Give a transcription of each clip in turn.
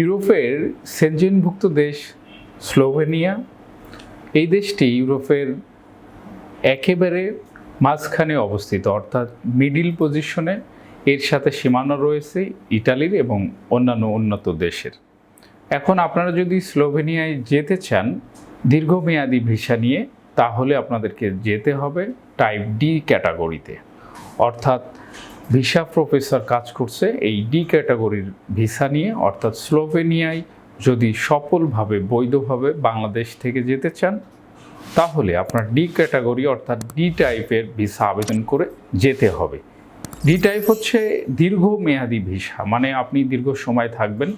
ইউরোপের সেনজেনভুক্ত দেশ স্লোভেনিয়া। এই দেশটি ইউরোপের একেবারে মাঝখানে অবস্থিত, অর্থাৎ মিডিল পজিশনে। এর সাথে সীমানা রয়েছে ইটালির এবং অন্যান্য উন্নত দেশের। এখন আপনারা যদি স্লোভেনিয়ায় যেতে চান দীর্ঘমেয়াদী ভিসা নিয়ে, তাহলে আপনাদেরকে যেতে হবে টাইপ ডি ক্যাটাগরিতে। অর্থাৎ ভিসা প্রফেসর কাজ করছে এই ডি ক্যাটাগরির ভিসা নিয়ে, অর্থাৎ স্লোভেনিয়ায় যদি সফলভাবে, বৈধভাবে বাংলাদেশ থেকে যেতে চান, তাহলে আপনার ডি ক্যাটাগরি, অর্থাৎ ডি টাইপের ভিসা আবেদন করে যেতে হবে। ডি টাইপ হচ্ছে দীর্ঘমেয়াদী ভিসা মানে আপনি দীর্ঘ সময় থাকবেন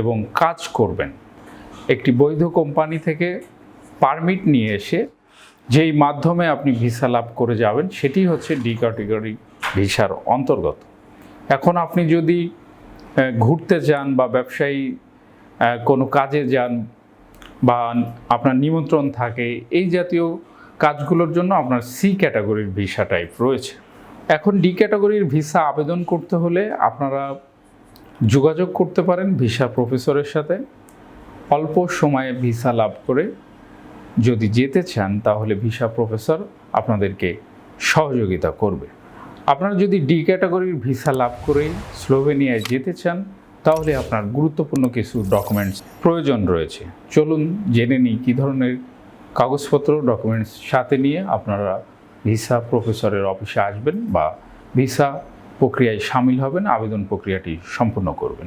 এবং কাজ করবেন। একটি বৈধ কোম্পানি থেকে পারমিট নিয়ে এসে যেই মাধ্যমে আপনি ভিসা লাভ করে যাবেন, সেটি হচ্ছে ডি ক্যাটাগরি ভিসার অন্তর্গত। এখন আপনি যদি ঘুরতে যান বা ব্যবসায়ী কোনো কাজে যান বা আপনার নিমন্ত্রণ থাকে, এই জাতীয় কাজগুলোর জন্য আপনার সি ক্যাটাগরির ভিসা টাইপ রয়েছে। এখন ডি ক্যাটাগরির ভিসা আবেদন করতে হলে আপনারা যোগাযোগ করতে পারেন ভিসা প্রফেসরের সাথে। অল্প সময়ে ভিসা লাভ করে যদি যেতে চান তাহলে ভিসা প্রফেসর আপনাদেরকে সহযোগিতা করবে। আপনারা যদি ডি ক্যাটাগরির ভিসা লাভ করে স্লোভেনিয়ায় যেতে চান, তাহলে আপনার গুরুত্বপূর্ণ কিছু ডকুমেন্টস প্রয়োজন রয়েছে। চলুন জেনে নিই কী ধরনের কাগজপত্র ডকুমেন্টস সাথে নিয়ে আপনারা ভিসা প্রফেসরের অফিসে আসবেন বা ভিসা প্রক্রিয়ায় সামিল হবেন, আবেদন প্রক্রিয়াটি সম্পূর্ণ করবেন।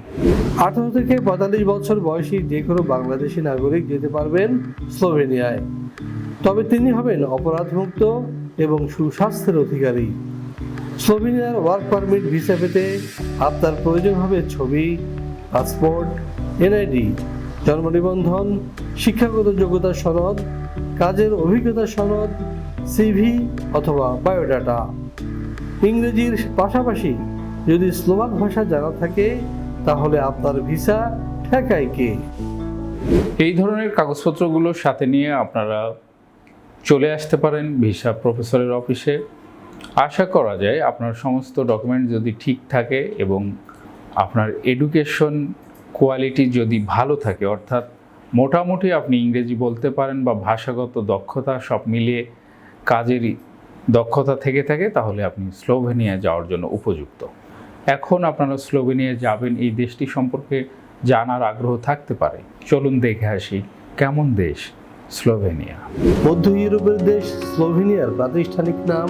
আঠারো থেকে পঁয়তাল্লিশ বছর বয়সী যে কোনো বাংলাদেশি নাগরিক যেতে পারবেন স্লোভেনিয়ায় তবে তিনি হবেন অপরাধমুক্ত এবং সুস্বাস্থ্যের অধিকারী। স্লোভেনিয়ার ওয়ার্ক পারমিট ভিসা পেতে আপনার প্রয়োজন হবে ছবি, পাসপোর্ট, এনআইডি, জন্ম নিবন্ধন, শিক্ষাগত যোগ্যতার সনদ, কাজের অভিজ্ঞতা সনদ, সিভি অথবা বায়োডাটা। ইংরেজির পাশাপাশি যদি স্লোভাক ভাষা জানা থাকে, তাহলে আপনার ভিসা ঠেকায় কে? এই ধরনের কাগজপত্রগুলো সাথে নিয়ে আপনারা চলে আসতে পারেন ভিসা প্রফেসরের অফিসে। আশা করা যায় আপনার সমস্ত ডকুমেন্ট যদি ঠিক থাকে এবং আপনার এডুকেশন কোয়ালিটি যদি ভালো থাকে, অর্থাৎ মোটামুটি আপনি ইংরেজি বলতে পারেন বা ভাষাগত দক্ষতা সব মিলিয়ে কাজেরই দক্ষতা থেকে থাকে, তাহলে আপনি স্লোভেনিয়া যাওয়ার জন্য উপযুক্ত। এখন আপনারা স্লোভেনিয়া যাবেন, এই দেশটি সম্পর্কে জানার আগ্রহ থাকতে পারে। চলুন দেখে আসি কেমন দেশ স্লোভেনিয়া। মধ্য ইউরোপের দেশ স্লোভেনিয়ার প্রাতিষ্ঠানিক নাম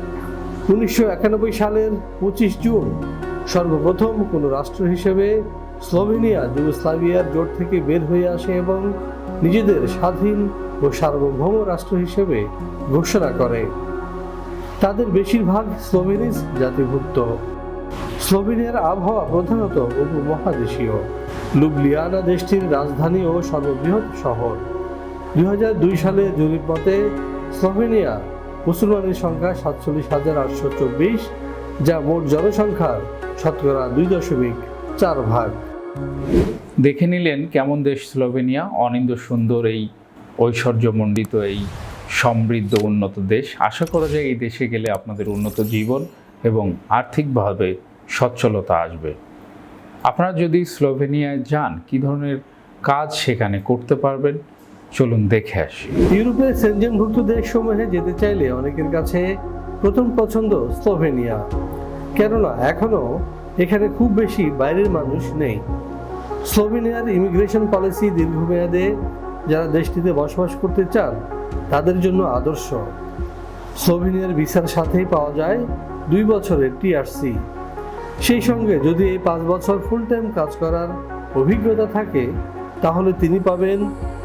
উনিশশো একানব্বই সালের পঁচিশ জুন, সর্বপ্রথম কোনো রাষ্ট্র হিসেবে স্লোভেনিয়া, যুগোস্লাভিয়ার জোট থেকে বের হয়ে আসে এবং নিজেদের স্বাধীন ও সার্বভৌম রাষ্ট্র হিসেবে ঘোষণা করে। তাদের বেশিরভাগ স্লোভেনিস জাতিভুক্ত। স্লোভেনিয়ার আবহাওয়া প্রধানত উপমহাদেশীয়। লুবলিয়ানা দেশটির রাজধানী ও সর্ববৃহৎ শহর। দুই হাজার দুই সালে জরিপ মতে, স্লোভেনিয়া মুসলমানের সংখ্যা সাতচল্লিশ হাজার আটশো চব্বিশ, যা মোট জনসংখ্যার শতকরা দুই দশমিক চার ভাগ। দেখে নিলেন কেমন দেশ স্লোভেনিয়া, অনিন্দ সুন্দর এই ঐশ্বর্যমণ্ডিত এই সমৃদ্ধ উন্নত দেশ। আশা করা যায় এই দেশে গেলে আপনাদের উন্নত জীবন এবং আর্থিকভাবে সচ্ছলতা আসবে। আপনারা যদি স্লোভেনিয়ায় যান, কী ধরনের কাজ সেখানে করতে পারবেন? চলুন দেখে আসি। ইউরোপের সেনজেনভুক্ত দেশসমূহে যেতে চাইলে অনেকের কাছে প্রথম পছন্দ স্লোভেনিয়া। কেননা এখনও এখানে খুব বেশি বাইরের মানুষ নেই। স্লোভেনিয়ার ইমিগ্রেশন পলিসি দীর্ঘমেয়াদে যারা দেশটিতে বসবাস করতে চান, তাদের জন্য আদর্শ। স্লোভেনিয়ার ভিসার সাথেই পাওয়া যায় দুই বছরের টিআরসি সেই সঙ্গে যদি এই পাঁচ বছর ফুল টাইম কাজ করার অভিজ্ঞতা থাকে, তাহলে তিনি পাবেন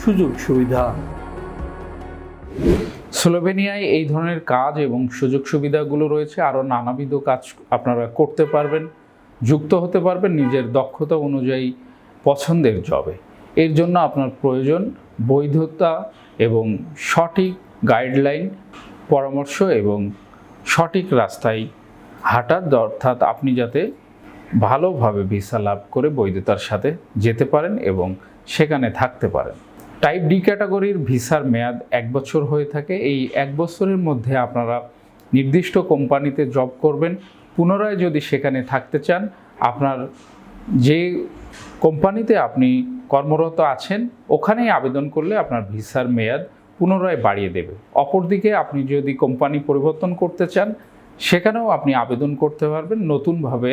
সুযোগ সুবিধা। স্লোভেনিয়ায় এই ধরনের কাজ এবং সুযোগ সুবিধাগুলো রয়েছে। আরও নানাবিধ কাজ আপনারা করতে পারবেন, যুক্ত হতে পারবেন নিজের দক্ষতা অনুযায়ী পছন্দের জবে এর জন্য আপনার প্রয়োজন বৈধতা এবং সঠিক গাইডলাইন পরামর্শ এবং সঠিক রাস্তায় হাঁটার অর্থাৎ আপনি যাতে ভালোভাবে ভিসা লাভ করে বৈধতার সাথে যেতে পারেন এবং সেখানে থাকতে পারেন। টাইপ ডি ক্যাটাগরির ভিসার মেয়াদ এক বছর হয়ে থাকে। এই এক বছরের মধ্যে আপনারা নির্দিষ্ট কোম্পানিতে জব করবেন। পুনরায় যদি সেখানে থাকতে চান, আপনার যে কোম্পানিতে আপনি কর্মরত আছেন, ওখানেই আবেদন করলে আপনার ভিসার মেয়াদ পুনরায় বাড়িয়ে দেবে। অপরদিকে আপনি যদি কোম্পানি পরিবর্তন করতে চান, সেখানেও আপনি আবেদন করতে পারবেন। নতুনভাবে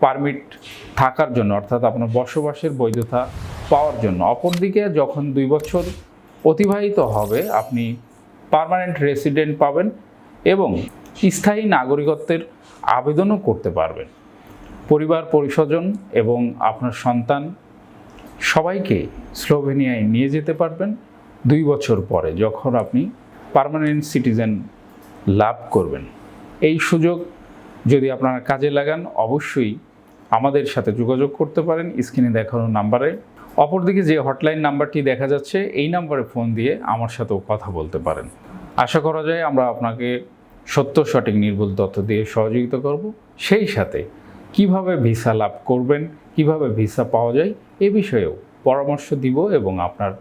পারমিট থাকার জন্য, অর্থাৎ আপনার বসবাসের বৈধতা পাওয়ার জন্য। অপরদিকে যখন দুই বছর অতিবাহিত হবে, আপনি পার্মানেন্ট রেসিডেন্ট পাবেন এবং স্থায়ী নাগরিকত্বের আবেদনও করতে পারবেন। পরিবার, পরিস্বজন এবং আপনার সন্তান সবাইকে স্লোভেনিয়ায় নিয়ে যেতে পারবেন দুই বছর পরে, যখন আপনি পার্মানেন্ট সিটিজেন লাভ করবেন। এই সুযোগ যদি আপনারা কাজে লাগান, অবশ্যই আমাদের সাথে যোগাযোগ করতে পারেন। স্ক্রিনে দেখানো নাম্বারে অপরদিকে যে হটলাইন নাম্বারটি দেখা যাচ্ছে, এই নাম্বারে ফোন দিয়ে আমার সাথেও কথা বলতে পারেন। আশা করা যায় আমরা আপনাকে সত্য, সঠিক, নির্ভুল তথ্য দিয়ে সহযোগিতা করব। সেই সাথে কীভাবে ভিসা লাভ করবেন, কীভাবে ভিসা পাওয়া যায়, এ বিষয়েও পরামর্শ দিব এবং আপনার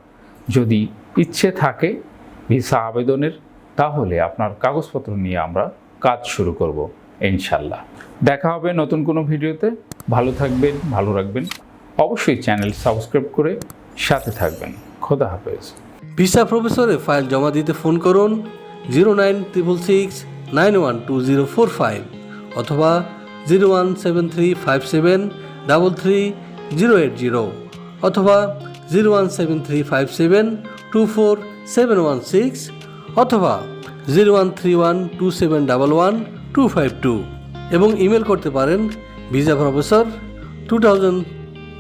যদি ইচ্ছে থাকে ভিসা আবেদনের, তাহলে আপনার কাগজপত্র নিয়ে আমরা কাজ শুরু করব, ইনশাল্লাহ। দেখা হবে নতুন কোনো ভিডিওতে। ভালো থাকবেন, ভালো রাখবেন। অবশ্যই চ্যানেল সাবস্ক্রাইব করে সাথে থাকবেন। খোদা হাফেজ। ভিসা প্রফেসরে ফাইল জমা দিতে ফোন করুন zero nine triple six nine one two zero four five অথবা zero one seven three five seven, double three zero eight zero অথবা zero one seven three five seven, two four seven one six অথবা zero one three one two seven double one two five two এবং email করতে পারেন visa professor two thousand